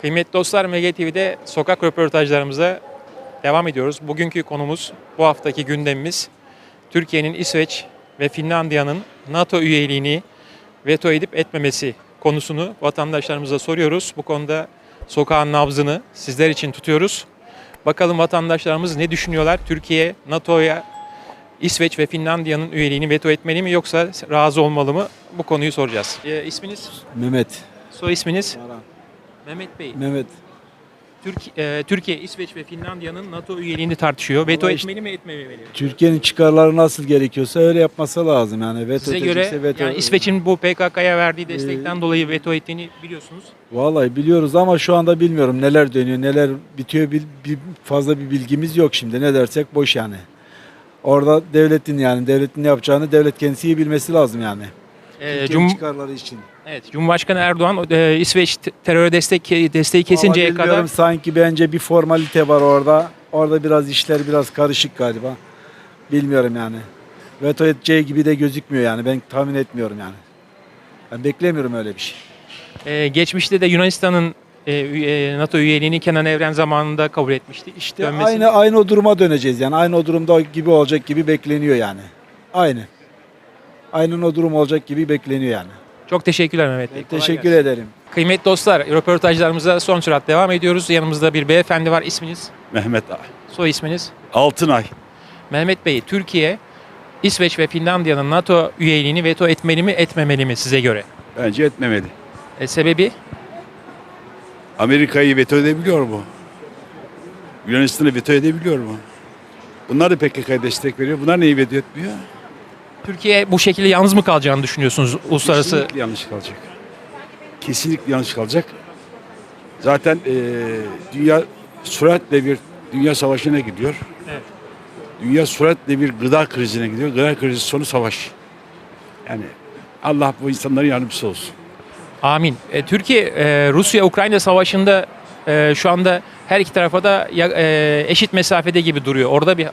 Kıymetli dostlar MG TV'de sokak röportajlarımıza devam ediyoruz. Bugünkü konumuz, bu haftaki gündemimiz Türkiye'nin İsveç ve Finlandiya'nın NATO üyeliğini veto edip etmemesi konusunu vatandaşlarımıza soruyoruz. Bu konuda sokağın nabzını sizler için tutuyoruz. Bakalım vatandaşlarımız ne düşünüyorlar? Türkiye NATO'ya İsveç ve Finlandiya'nın üyeliğini veto etmeli mi yoksa razı olmalı mı? Bu konuyu soracağız. E, isminiz, Mehmet. soy isminiz? Mehmet Bey. Mehmet. Türk, e, Türkiye, İsveç ve Finlandiya'nın NATO üyeliğini tartışıyor. Veto Vallahi işte- etmeli mi etmemeli mi? Türkiye'nin çıkarları nasıl gerekiyorsa öyle yapması lazım yani. Veto Size göre veto. yani İsveç'in bu PKK'ya verdiği destekten dolayı veto ettiğini biliyorsunuz. Vallahi biliyoruz ama şu anda bilmiyorum neler dönüyor, neler bitiyor. Bir, bir- fazla bir bilgimiz yok şimdi. Ne dersek boş yani. Orada devletin yani devletin ne yapacağını devlet kendisi iyi bilmesi lazım yani. E, Türkiye'nin Cum, çıkarları için. evet, Cumhurbaşkanı Erdoğan e, İsveç te- teröre destek desteği kesinceye Vallahi kadar bilmiyorum, sanki bence bir formalite var orada. Orada biraz işler biraz karışık galiba. Bilmiyorum yani. Veto edeceği gibi de gözükmüyor yani. Ben tahmin etmiyorum yani. Ben beklemiyorum öyle bir şey. e, geçmişte de Yunanistan'ın e, üye- NATO üyeliğini Kenan Evren zamanında kabul etmişti. İşte Dönmesi- aynı aynı o duruma döneceğiz yani. Aynı o durumda gibi olacak gibi bekleniyor yani. Aynı. Aynen o durum olacak gibi bekleniyor yani. Çok teşekkürler Mehmet Bey. Kolay Teşekkür gelsin. ederim. Kıymetli dostlar, röportajlarımıza son sürat devam ediyoruz. Yanımızda bir beyefendi var. İsminiz, Mehmet soy isminiz? Altınay. Mehmet Bey, Türkiye, İsveç ve Finlandiya'nın NATO üyeliğini veto etmeli mi, etmemeli mi size göre? Bence etmemeli. E, sebebi? Amerika'yı veto edebiliyor mu? Yunanistan'ı veto edebiliyor mu? Bunlar da PKK'ya destek veriyor. Bunlar neyi veto etmiyor? Türkiye bu şekilde yalnız mı kalacağını düşünüyorsunuz uluslararası? Kesinlikle yanlış kalacak. Kesinlikle yanlış kalacak. Zaten eee, dünya süratle bir dünya savaşına gidiyor. Evet. Dünya süratle bir gıda krizine gidiyor. Gıda krizi sonu savaş. Yani Allah bu insanların yardımcısı olsun. Amin. E, Türkiye, e, Rusya-Ukrayna savaşında e, şu anda her iki tarafa da ya- e, eşit mesafede gibi duruyor. Orada bir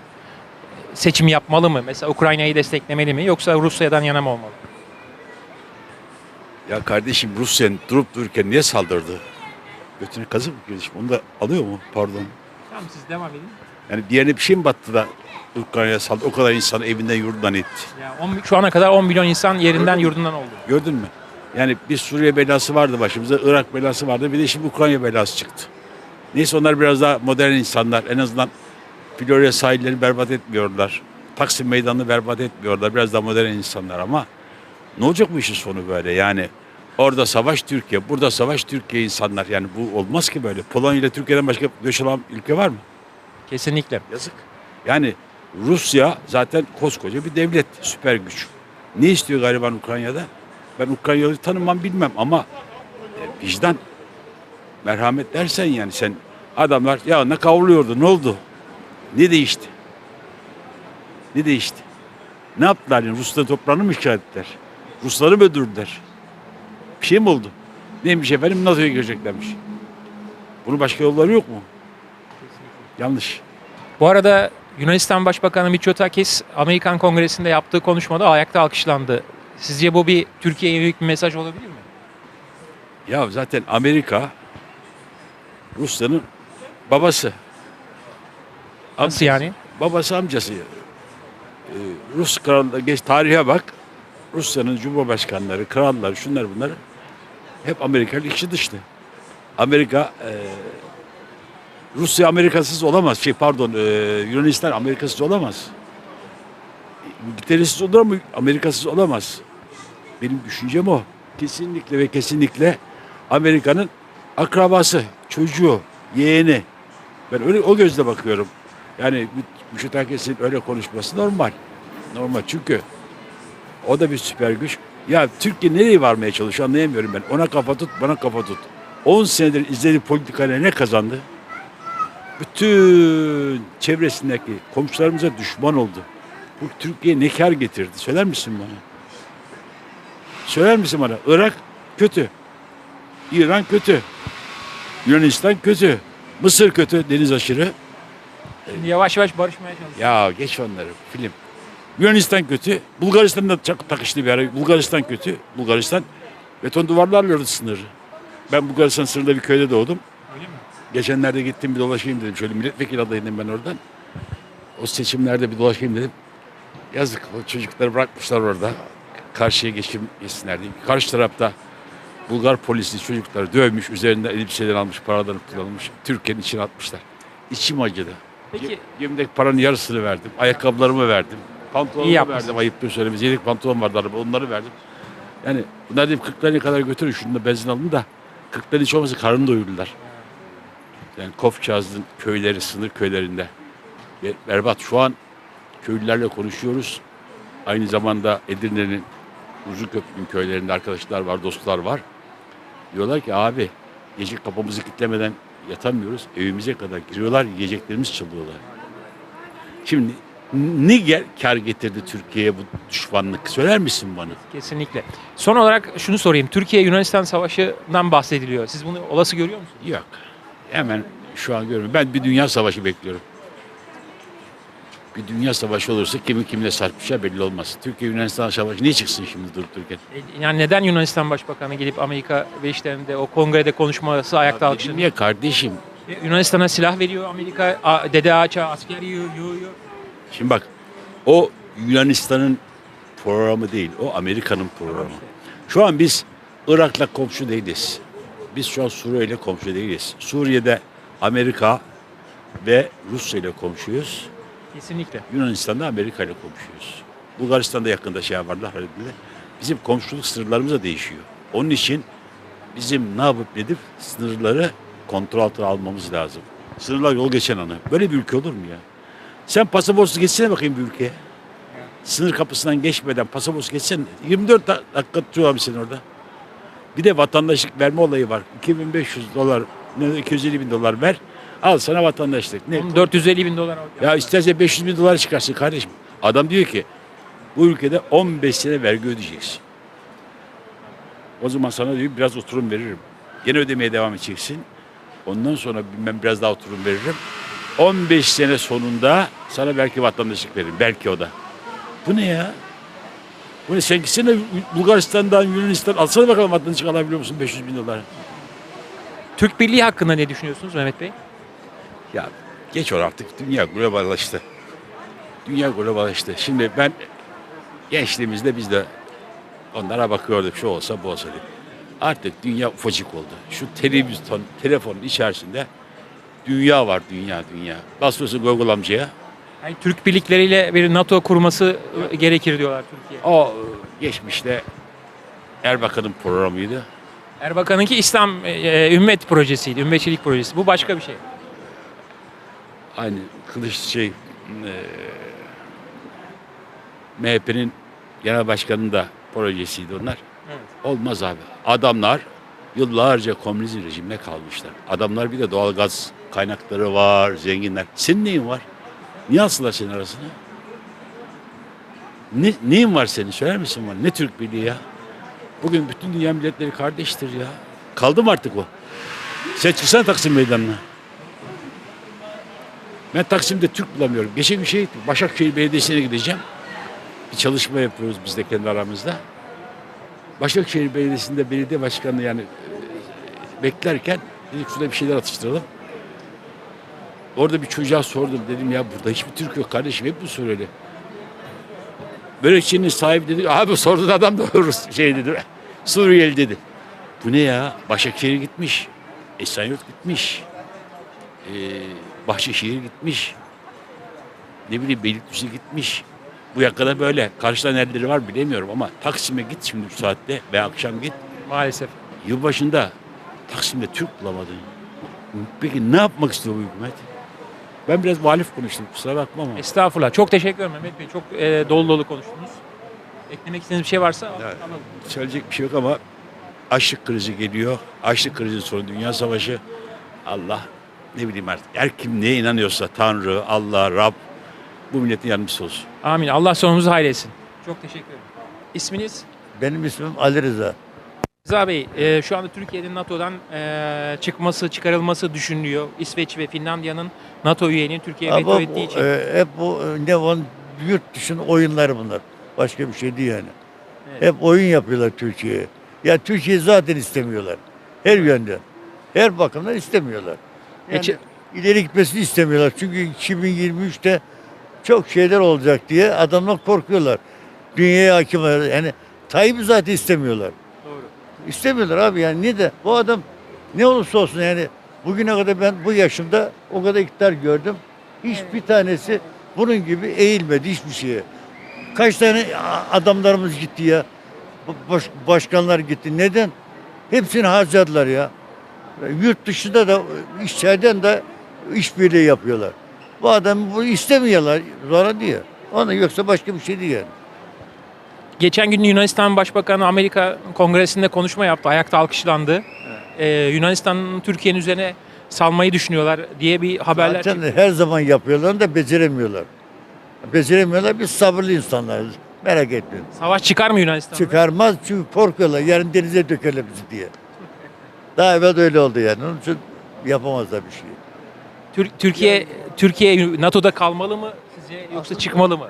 seçim yapmalı mı? Mesela Ukrayna'yı desteklemeli mi yoksa Rusya'dan yana mı olmalı? Ya kardeşim Rusya'nın durup dururken niye saldırdı? Götüne kazık mı girdi? Onu da alıyor mu? Pardon. Tamam siz devam edin. Yani bir yerine bir şey mi battı da Ukrayna'ya saldırdı? O kadar insanı evinden yurdundan etti. Ya on- şu ana kadar 10 milyon insan yerinden yurdundan oldu. Gördün mü? Yani bir Suriye belası vardı başımızda, Irak belası vardı. Bir de şimdi Ukrayna belası çıktı. Neyse onlar biraz daha modern insanlar. En azından Florya sahillerini berbat etmiyorlar. Taksim meydanını berbat etmiyorlar. Biraz daha modern insanlar ama ne olacak bu işin sonu böyle? Yani orada savaş Türkiye, burada savaş Türkiye insanlar. Yani bu olmaz ki böyle. Polonya ile Türkiye'den başka göç alan ülke var mı? Kesinlikle. Yazık. Yani Rusya zaten koskoca bir devlet, süper güç. Ne istiyor gariban Ukrayna'da? Ben Ukraynalı tanımam bilmem ama e, vicdan, merhamet dersen yani sen adamlar ya ne kavruluyordu ne oldu? Ne değişti? Ne değişti? Ne yaptılar yani Rusların toprağını mı işgal ettiler? Rusları mı öldürdüler? Bir şey mi oldu? Neymiş efendim NATO'ya gireceklermiş. Bunun başka yolları yok mu? Yanlış. Bu arada Yunanistan Başbakanı Mitsotakis Amerikan Kongresi'nde yaptığı konuşmada ayakta alkışlandı. Sizce bu bir Türkiye'ye yönelik bir mesaj olabilir mi? Ya zaten Amerika Rusya'nın babası. Nasıl yani? Babası amcası. Ee, Rus krallığı geç tarihe bak. Rusya'nın cumhurbaşkanları, kralları, şunlar bunlar hep Amerikalı içi dışlı. Amerika e, Rusya Amerikasız olamaz. Şey pardon, e, Yunanistan Amerikasız olamaz. İngiltere'siz olur mu? Amerikasız olamaz. Benim düşüncem o. Kesinlikle ve kesinlikle Amerika'nın akrabası, çocuğu, yeğeni. Ben öyle o gözle bakıyorum. Yani Mitsotakis'in öyle konuşması normal. Normal çünkü o da bir süper güç. Ya Türkiye nereye varmaya çalışıyor anlayamıyorum ben. Ona kafa tut, bana kafa tut. 10 senedir izlediği politikayla ne kazandı? Bütün çevresindeki komşularımıza düşman oldu. Bu Türkiye'ye ne kar getirdi? Söyler misin bana? Söyler misin bana? Irak kötü. İran kötü. Yunanistan kötü. Mısır kötü. Deniz aşırı. Yavaş yavaş barışmaya çalışıyoruz. Ya geç onları film. Yunanistan kötü. Bulgaristan'da çok takıştı bir ara. Bulgaristan kötü. Bulgaristan beton duvarlarla örtü sınırı. Ben Bulgaristan sınırında bir köyde doğdum. Geçenlerde gittim bir dolaşayım dedim. Şöyle milletvekili adayıydım ben oradan. O seçimlerde bir dolaşayım dedim. Yazık o çocukları bırakmışlar orada. Karşıya geçim geçsinler diye. Karşı tarafta Bulgar polisi çocukları dövmüş, üzerinden elbiseler almış, paralarını kullanmış. Türkiye'nin içine atmışlar. İçim acıdı. Peki Cebimdeki paranın yarısını verdim. Ayakkabılarımı verdim. İyi Pantolonumu yapmışsın. verdim. Ayıp bir söylemesi. Yedek pantolon vardı araba. Onları verdim. Yani bunlar dedim 40'larına kadar götürün. Şunu da benzin alın da 40'ların hiç olmasa karnını doyurdular. Yani Kofçaz'ın köyleri, sınır köylerinde. Ve berbat. Şu an köylülerle konuşuyoruz. Aynı zamanda Edirne'nin Uzunköprü'nün köylerinde arkadaşlar var, dostlar var. Diyorlar ki abi gece kapımızı kilitlemeden yatamıyoruz. Evimize kadar giriyorlar, yiyeceklerimizi çalıyorlar. Şimdi ne gel, kar getirdi Türkiye'ye bu düşmanlık? Söyler misin bana? kesinlikle. Son olarak şunu sorayım. Türkiye Yunanistan Savaşı'ndan bahsediliyor. Siz bunu olası görüyor musunuz? Yok. Hemen şu an görüyorum. Ben bir dünya savaşı bekliyorum. Bir dünya savaşı olursa kimin kimle sarpışacağı belli olmaz. Türkiye Yunanistan savaşı niye çıksın şimdi durup dururken? E, Yani neden Yunanistan Başbakanı gelip Amerika ve işlerinde o kongrede konuşması ayakta alkışlanıyor? Niye kardeşim? E, Yunanistan'a silah veriyor Amerika, a- Dede Ağaç'a asker yiyor, yiyor. Şimdi bak o Yunanistan'ın programı değil. O Amerika'nın programı. Şu an biz Irak'la komşu değiliz. Biz şu an Suriye ile komşu değiliz. Suriye'de Amerika ve Rusya ile komşuyuz. Kesinlikle. Yunanistan'da Amerika ile komşuyuz. Bulgaristan'da yakında şey halbuki. Bizim komşuluk sınırlarımız da değişiyor. Onun için bizim ne yapıp edip sınırları kontrol altına almamız lazım. Sınırlar yol geçen anı. Böyle bir ülke olur mu ya? Sen pasaportsuz geçsene bakayım bir ülkeye. Sınır kapısından geçmeden pasaportsuz geçsen 24 da- dakika tutuyor abi seni orada. Bir de vatandaşlık verme olayı var. 2500 dolar, ne 250 bin dolar ver. Al sana vatandaşlık. Ne? Onun 450 bin dolar alıyor. Ya isterse 500 bin dolar çıkarsın kardeşim. Adam diyor ki bu ülkede 15 sene vergi ödeyeceksin. O zaman sana diyor biraz oturum veririm. Gene ödemeye devam edeceksin. Ondan sonra bilmem biraz daha oturum veririm. 15 sene sonunda sana belki vatandaşlık veririm. Belki o da. Bu ne ya? Bu ne? Sen gitsene Bulgaristan'dan, Yunanistan alsana bakalım vatandaşlık alabiliyor musun 500 bin dolar? Türk Birliği hakkında ne düşünüyorsunuz Mehmet Bey? Ya geç or artık dünya globalleşti. Dünya globalleşti. Şimdi ben gençliğimizde biz de onlara bakıyorduk şu olsa bu olsa diye. Artık dünya ufacık oldu. Şu televizyon, telefonun içerisinde dünya var dünya dünya. Basıyorsun Google amcaya. Yani Türk birlikleriyle bir NATO kurması gerekir diyorlar Türkiye. O geçmişte Erbakan'ın programıydı. Erbakan'ınki İslam e, e, ümmet projesiydi, ümmetçilik projesi. Bu başka bir şey. Aynı Kılıç şey e, MHP'nin genel başkanının da projesiydi onlar. Evet. Olmaz abi. Adamlar yıllarca komünizm rejimine kalmışlar. Adamlar bir de doğal gaz kaynakları var, zenginler. Senin neyin var? Niye alsınlar senin arasına? Ne, neyin var senin? Söyler misin bana? Ne Türk Birliği ya? Bugün bütün dünya milletleri kardeştir ya. Kaldı mı artık o? Sen çıksana Taksim Meydanı'na. Ben Taksim'de Türk bulamıyorum. Geçen gün şey Başakşehir Belediyesi'ne gideceğim. Bir çalışma yapıyoruz biz de kendi aramızda. Başakşehir Belediyesi'nde belediye başkanı yani e, beklerken dedik şurada bir şeyler atıştıralım. Orada bir çocuğa sordum dedim ya burada hiçbir Türk yok kardeşim hep bu Suriyeli. Börekçinin sahibi dedi abi sorduğun adam da Rus şey dedi Suriyeli dedi. Bu ne ya Başakşehir gitmiş. Esenyurt gitmiş. Ee, Bahçeşehir gitmiş. Ne bileyim Beylikdüzü gitmiş. Bu yakada böyle. Karşıdan elleri var bilemiyorum ama Taksim'e git şimdi bu saatte veya akşam git. Maalesef. Yılbaşında Taksim'de Türk bulamadın. Peki ne yapmak istiyor bu hükümet? Ben biraz muhalif konuştum kusura bakma ama. Estağfurullah. Çok teşekkür ederim Mehmet Bey. Çok e, dolu dolu konuştunuz. Eklemek istediğiniz bir şey varsa alalım. Söyleyecek bir şey yok ama açlık krizi geliyor. Açlık krizi sonra dünya savaşı. Allah ne bileyim artık. Her kim neye inanıyorsa Tanrı, Allah, Rab bu milletin yardımcısı olsun. Amin. Allah sonumuzu hayretsin. Çok teşekkür ederim. İsminiz? Benim ismim Ali Rıza. Rıza Bey, e, şu anda Türkiye'nin NATO'dan e, çıkması, çıkarılması düşünülüyor. İsveç ve Finlandiya'nın NATO üyeliğini Türkiye'ye veto ettiği için. e, hep bu e, ne var yurt dışının oyunları bunlar. Başka bir şey değil yani. Evet. Hep oyun yapıyorlar Türkiye'ye. Ya Türkiye zaten istemiyorlar. Her yönden. Her bakımdan istemiyorlar. Yani ileri gitmesini istemiyorlar. Çünkü 2023'te çok şeyler olacak diye adamlar korkuyorlar. Dünyaya hakim. Yani Tayyip'i zaten istemiyorlar. Doğru. İstemiyorlar abi yani niye de bu adam ne olursa olsun yani bugüne kadar ben bu yaşımda o kadar iktidar gördüm. Hiçbir tanesi bunun gibi eğilmedi hiçbir şeye. Kaç tane a- adamlarımız gitti ya. Bu Baş, başkanlar gitti. Neden? Hepsini harcadılar ya. Yurt dışında da içeriden de işbirliği yapıyorlar. Bu adam bu istemiyorlar. Zora diyor. Ona yoksa başka bir şey değil yani. Geçen gün Yunanistan Başbakanı Amerika Kongresi'nde konuşma yaptı. Ayakta alkışlandı. Ee, Yunanistan Türkiye'nin üzerine salmayı düşünüyorlar diye bir haberler Zaten çıktı. her zaman yapıyorlar da beceremiyorlar. Beceremiyorlar. Biz sabırlı insanlarız. Merak etmeyin. Savaş çıkar mı Yunanistan'da? Çıkarmaz çünkü korkuyorlar. Yarın denize dökerler bizi diye. Daha evvel de öyle oldu yani. Onun için yapamazlar bir şey. Tür- Türkiye Türkiye NATO'da kalmalı mı sizce yoksa çıkmalı mı?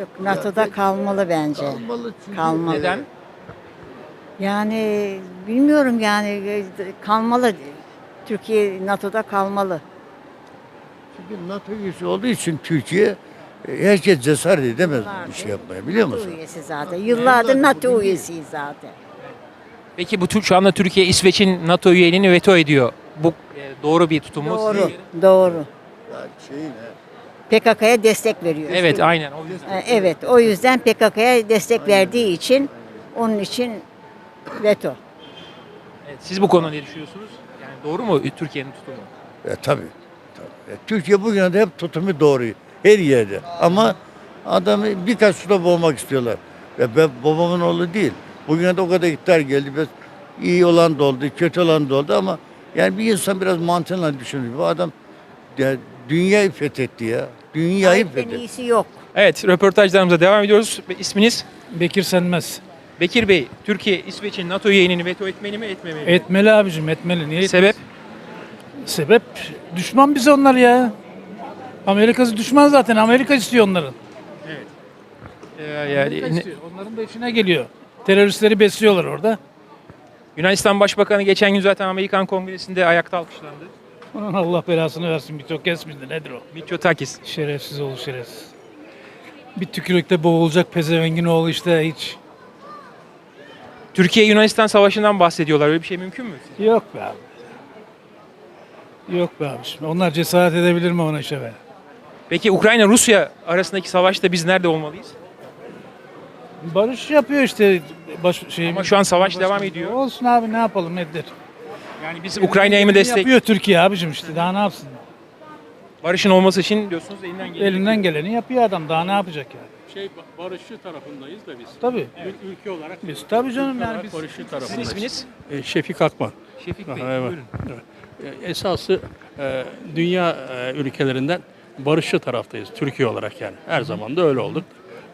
Yok NATO'da kalmalı bence. Kalmalı çünkü. Kalmalı. Neden? Yani bilmiyorum yani e, kalmalı. Türkiye NATO'da kalmalı. Çünkü NATO üyesi olduğu için Türkiye e, herkes cesaret edemez bir şey yapmaya biliyor NATO musun? üyesi zaten. Yıllardır NATO üyesiyiz zaten. Peki bu tür- şu anda Türkiye İsveç'in NATO üyeliğini veto ediyor. Bu e, doğru bir tutum mu? Doğru. Doğru. Şeyin, PKK'ya destek veriyor. Evet aynen o yüzden. Evet o yüzden PKK'ya destek verdiği için onun için veto. Evet, siz bu konuda ne düşünüyorsunuz? Yani doğru mu Türkiye'nin tutumu? E, tabii. tabii. E, Türkiye bugüne de hep tutumu doğru. Her yerde. Ama adamı birkaç suda boğmak istiyorlar. Ve ben babamın oğlu değil. Bugüne de o kadar iktidar geldi. Biz iyi olan da oldu, kötü olan da oldu ama yani bir insan biraz mantığıyla düşünür. Bu adam ya, dünyayı fethetti ya. Dünyayı Tayyip'ten fethetti. iyisi yok. Evet röportajlarımıza devam ediyoruz. Ve İsminiz? Bekir Senmez. Bekir Bey, Türkiye İsveç'in NATO üyeliğini veto etmeli mi etmemeli mi? Etmeli abicim etmeli. Niye Sebep? Sebep düşman bize onlar ya. Amerika'sı düşman zaten. Amerika istiyor onların. Ee, Amerika yani, istiyor. Onların da işine geliyor. Teröristleri besliyorlar orada. Yunanistan Başbakanı geçen gün zaten Amerikan Kongresi'nde ayakta alkışlandı. Onun Allah belasını versin. Bir çok kesmedi. Nedir o? Mitsotakis. Şerefsiz oğlu şerefsiz. Bir tükürükte boğulacak pezevengin oğlu işte hiç. Türkiye Yunanistan Savaşı'ndan bahsediyorlar. Öyle bir şey mümkün mü? Yok be abi. Yok be abiciğim. Onlar cesaret edebilir mi ona işe be? Peki Ukrayna Rusya arasındaki savaşta biz nerede olmalıyız? Barış yapıyor işte. Baş, şey, Ama şu an savaş devam ediyor. Olsun abi ne yapalım nedir? Yani biz Ukrayna'yı mı destek Yapıyor Türkiye abicim işte daha ne yapsın? barışın olması için diyorsunuz elinden geliyor. Elinden geleni yapıyor adam daha ne yapacak yani? şey barışçı tarafındayız da biz. Tabii. Ül- Ülke olarak Biz tabii canım yani biz barışçı Sizin tarafındayız. isminiz? E, Şefik Akman. Şefik Bey. Aha, evet. Buyurun. E, Esası e, dünya e, ülkelerinden barışçı taraftayız Türkiye olarak yani. Her zaman da öyle olduk.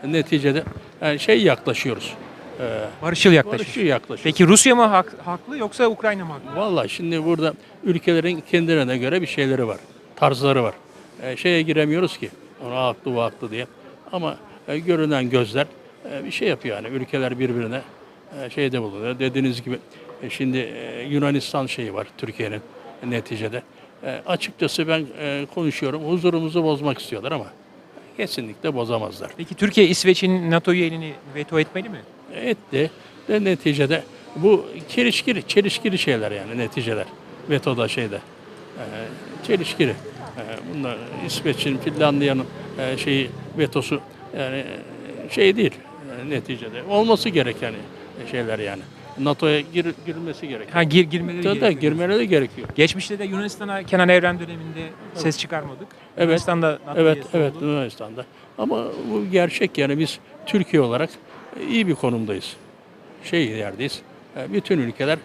Neticede yani şey yaklaşıyoruz. E, Barışçıl yaklaşıyor. barışçı yaklaşıyoruz. Peki Rusya mı hak- haklı yoksa Ukrayna mı haklı? Vallahi şimdi burada ülkelerin kendilerine göre bir şeyleri var. Tarzları var. E, şeye giremiyoruz ki. Ona haklı bu haklı diye. Ama e, görünen gözler e, bir şey yapıyor yani. Ülkeler birbirine e, şeyde bulunuyor. Dediğiniz gibi e, şimdi e, Yunanistan şeyi var Türkiye'nin neticede. E, açıkçası ben e, konuşuyorum. Huzurumuzu bozmak istiyorlar ama kesinlikle bozamazlar. Peki Türkiye İsveç'in NATO üyeliğini veto etmeli mi? etti de neticede bu çelişkili, çelişkili şeyler yani neticeler. Vetoda şeyde. Ee, çelişkili. Ee, bunlar İsveç'in, Finlandiya'nın e, şeyi vetosu yani e, şey değil e, neticede. Olması gereken şeyler yani. NATO'ya gir, girilmesi gerekiyor. Ha gir, girmeleri Tabii gerekiyor. girmeleri gerekiyor. Geçmişte de Yunanistan'a Kenan Evren döneminde ses çıkarmadık. Evet. Yunanistan'da NATO Evet, evet oldu. Yunanistan'da. Ama bu gerçek yani biz Türkiye olarak iyi bir konumdayız. Şey yerdeyiz. E, Bütün ülkeler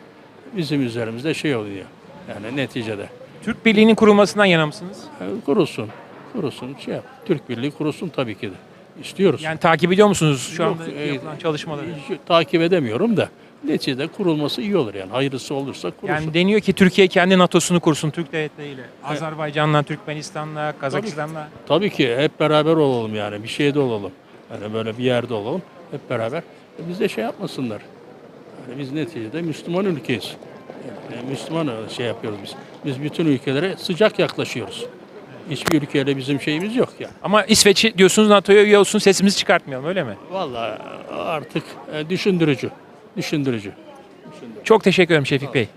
bizim üzerimizde şey oluyor. Yani neticede. Türk Birliği'nin kurulmasından yana mısınız? E, Kurulsun. Kurulsun. Şey yap. Türk Birliği kurulsun tabii ki de. İstiyoruz. Yani takip ediyor musunuz şu Yok, anda e, yapılan çalışmaları? hiç takip edemiyorum da neticede kurulması iyi olur yani. Hayırlısı olursa kurulsun. Yani deniyor ki Türkiye kendi NATO'sunu kursun Türk devletleriyle. Azerbaycan'la, Türkmenistan'la, Kazakistan'la. Tabii ki hep beraber olalım yani. Bir şeyde olalım. Yani böyle bir yerde olalım. Hep beraber. E biz de şey yapmasınlar. Yani biz neticede Müslüman ülkeyiz. E, Müslüman şey yapıyoruz biz. Biz bütün ülkelere sıcak yaklaşıyoruz. Hiçbir ülkeyle bizim şeyimiz yok ya. Ama İsveç diyorsunuz NATO'ya üye olsun sesimizi çıkartmayalım öyle mi? Vallahi artık e, düşündürücü. Düşündürücü. Çok teşekkür ederim Şefik Bey.